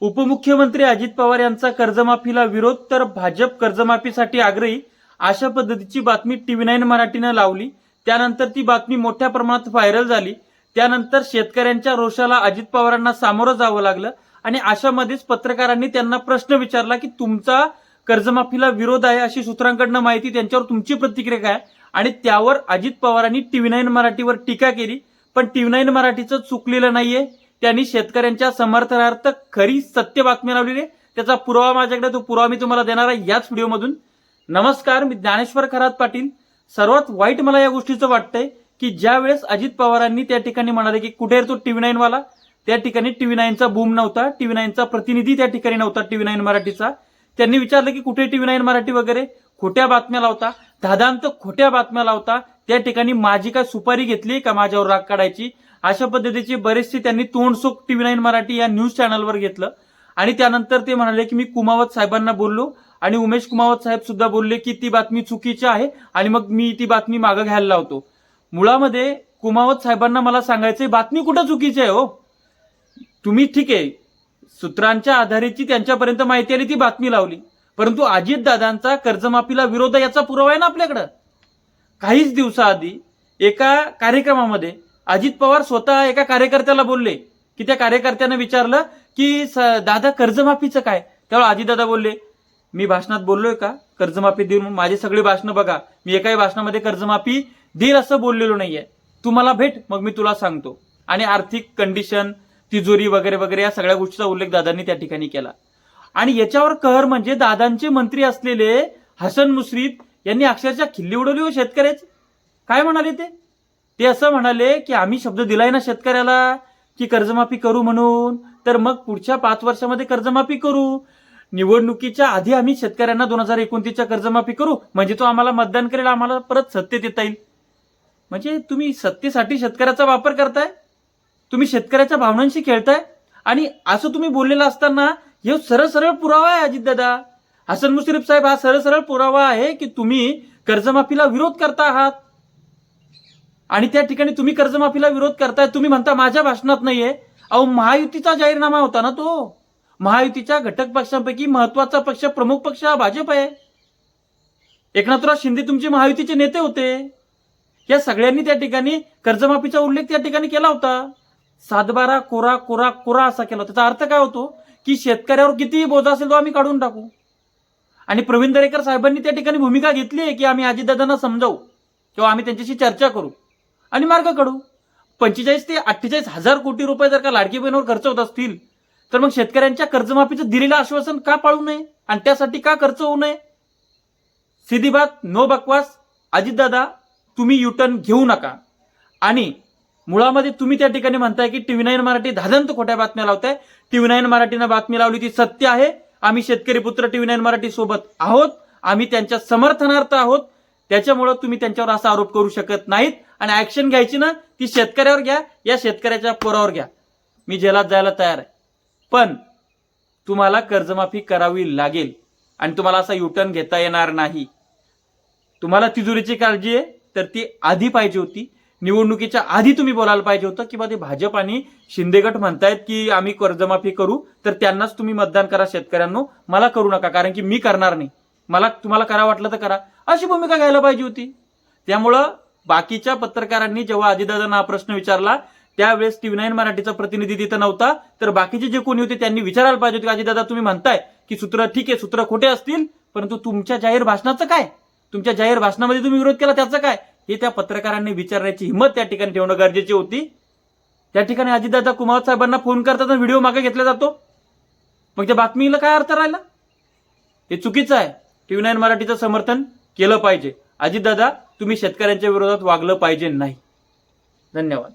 उपमुख्यमंत्री अजित पवार यांचा कर्जमाफीला विरोध तर भाजप कर्जमाफीसाठी आग्रही अशा पद्धतीची बातमी टीव्ही नाईन मराठीनं लावली. त्यानंतर ती बातमी मोठ्या प्रमाणात व्हायरल झाली. त्यानंतर शेतकऱ्यांच्या रोषाला अजित पवारांना सामोरं जावं लागलं आणि अशामध्येच पत्रकारांनी त्यांना प्रश्न विचारला की तुमचा कर्जमाफीला विरोध आहे अशी सूत्रांकडनं माहिती त्यांच्यावर तुमची प्रतिक्रिया काय? आणि त्यावर अजित पवारांनी टीव्ही नाईन मराठीवर टीका केली. पण टीव्ही नाईन मराठीचं चुकलेलं नाहीये. त्यांनी शेतकऱ्यांच्या समर्थनार्थ खरी सत्य बातमी लावलेली आहे. त्याचा पुरावा माझ्याकडे तो पुरावा मी तुम्हाला देणार आहे याच व्हिडिओमधून नमस्कार मी ज्ञानेश्वर खरात पाटील. सर्वात वाईट मला या गोष्टीचं वाटतंय की ज्या वेळेस अजित पवारांनी त्या ठिकाणी म्हणाले की कुठे तो टीव्ही नाईन वाला? त्या ठिकाणी टीव्ही नाईनचा बूम नव्हता टीव्ही नाईनचा प्रतिनिधी त्या ठिकाणी नव्हता टीव्ही नाईन मराठीचा. त्यांनी विचारलं की कुठे टीव्ही नाईन मराठी वगैरे? खोट्या बातम्या लावता. दादांत खोट्या बातम्या लावता. त्या ठिकाणी माझी काय सुपारी घेतली का? माझ्यावर राग काढायची. अशा पद्धतीची बरेचसे त्यांनी तोंडसोक टीव्ही नाईन मराठी या न्यूज चॅनलवर घेतलं. आणि त्यानंतर ते म्हणाले की मी कुमावत साहेबांना बोललो आणि उमेश कुमावत साहेब सुद्धा बोलले की ती बातमी चुकीची आहे आणि मग मी ती बातमी मागं घ्यायला लावतो. मुळामध्ये कुमावत साहेबांना मला सांगायचंय बातमी कुठं चुकीची आहे हो? तुम्ही ठीक आहे सूत्रांच्या आधारेची त्यांच्यापर्यंत माहिती आली ती बातमी लावली. परंतु अजितदादांचा कर्जमाफीला विरोध याचा पुरावा आहे ना आपल्याकडं? काहीच दिवसाआधी एका कार्यक्रमामध्ये अजित पवार स्वतः एका कार्यकर्त्याला बोलले की त्या कार्यकर्त्यानं विचारलं की दादा कर्जमाफीचं काय? त्यावेळी अजितदादा बोलले मी भाषणात बोललोय का? कर्जमाफी देऊन माझे सगळे भाषणं बघा. मी एकाही भाषणामध्ये कर्जमाफी देईल असं बोललेलो नाहीये. तू मला भेट मग मी तुला सांगतो. आणि आर्थिक कंडिशन तिजोरी वगैरे वगैरे या सगळ्या गोष्टीचा उल्लेख दादांनी त्या ठिकाणी केला. आणि याच्यावर कहर म्हणजे दादांचे मंत्री असलेले हसन मुश्रीफ यांनी अक्षरशः खिल्ली उडवली हो शेतकऱ्याची. काय म्हणाले ते? ते असं म्हणाले की आम्ही शब्द दिलाय ना शेतकऱ्याला की कर्जमाफी करू म्हणून. तर मग पुढच्या पाच वर्षामध्ये कर्जमाफी करू. निवडणुकीच्या आधी आम्ही शेतकऱ्यांना दोन हजार एकोणतीसच्या कर्जमाफी करू. म्हणजे तो आम्हाला मतदान करेल आम्हाला परत सत्तेत येता येईल. म्हणजे तुम्ही सत्तेसाठी शेतकऱ्याचा वापर करताय. तुम्ही शेतकऱ्याच्या भावनांशी खेळताय. आणि असं तुम्ही बोललेलं असताना हे सरळ सरळ पुरावा आहे अजितदादा. हसन मुश्रीफ साहेब हा सरळ सरळ पुरावा आहे की तुम्ही कर्जमाफीला विरोध करता आहात. आणि त्या ठिकाणी तुम्ही कर्जमाफीला विरोध करताय तुम्ही म्हणता माझ्या भाषणात नाहीये. अहो महायुतीचा जाहीरनामा होता ना तो? महायुतीच्या घटक पक्षांपैकी महत्त्वाचा पक्ष प्रमुख पक्ष हा भाजप आहे. एकनाथराव शिंदे तुमचे महायुतीचे नेते होते. या सगळ्यांनी त्या ठिकाणी कर्जमाफीचा उल्लेख त्या ठिकाणी केला होता. सातबारा कोरा कोरा कोरा असा केला होता. त्याचा अर्थ काय होतो? की शेतकऱ्यावर कितीही बोजा असेल तो आम्ही काढून टाकू. आणि प्रवीण दरेकर साहेबांनी त्या ठिकाणी भूमिका घेतली आहे की आम्ही अजितदादांना समजावू किंवा आम्ही त्यांच्याशी चर्चा करू. आणि मार्ग काढू पंचेचाळीस ते अठ्ठेचाळीस हजार कोटी रुपये जर का लाडकी बहिणीवर खर्च होत असतील तर मग शेतकऱ्यांच्या कर्जमाफीचं दिलेलं आश्वासन का पाळू नये? आणि त्यासाठी का खर्च होऊ नये? सीधी बात नो बकवास अजितदादा तुम्ही युटर्न घेऊ नका. आणि मुळामध्ये तुम्ही त्या ठिकाणी म्हणताय की टीव्ही नाईन मराठी धादंत खोट्या बातम्या लावताय. टीव्ही नाईन मराठीनं बातमी लावली ती सत्य आहे. आम्ही शेतकरी पुत्र टीव्ही नाईन मराठी सोबत आहोत. आम्ही त्यांच्या समर्थनार्थ आहोत. त्याच्यामुळं तुम्ही त्यांच्यावर असा आरोप करू शकत नाहीत. आणि ऍक्शन घ्यायची ना ती शेतकऱ्यावर घ्या या शेतकऱ्याच्या पोरावर घ्या. मी जेलात जायला तयार आहे. पण तुम्हाला कर्जमाफी करावी लागेल. आणि तुम्हाला असा युटर्न घेता येणार नाही. तुम्हाला तिजोरीची काळजी आहे तर ती आधी पाहिजे होती. निवडणुकीच्या आधी तुम्ही बोलायला पाहिजे होतं किंवा ते भाजप आणि शिंदेगट म्हणतायत की आम्ही कर्जमाफी करू तर त्यांनाच तुम्ही मतदान करा शेतकऱ्यांनो. मला करू नका कारण की मी करणार नाही. मला तुम्हाला करा वाटलं तर करा. अशी भूमिका घ्यायला पाहिजे होती. त्यामुळं बाकीच्या पत्रकारांनी जेव्हा आदिदादांना हा प्रश्न विचारला त्यावेळेस टीव्ही नाईन मराठीचा प्रतिनिधी तिथं नव्हता. तर बाकीचे जे कोणी होते त्यांनी विचारायला पाहिजे होते की तुम्ही म्हणताय की सूत्र ठीक आहे सूत्र खोटे असतील परंतु तुमच्या जाहीर भाषणाचं काय? तुमच्या जाहीर भाषणामध्ये तुम्ही विरोध केला त्याचं काय? हे त्या पत्रकारांनी विचारण्याची हिंमत त्या ठिकाणी ठेवणं गरजेची होती. त्या ठिकाणी अजितदादा कुमार साहेबांना फोन करताना व्हिडिओ मागे घेतला जातो. मग त्या बातमीला काय अर्थ राहिला? हे चुकीचं आहे. टीव्ही नाईन मराठीचं समर्थन केलं पाहिजे. अजितदादा तुम्ही शेतकऱ्यांच्या विरोधात वागलं पाहिजे नाही. धन्यवाद.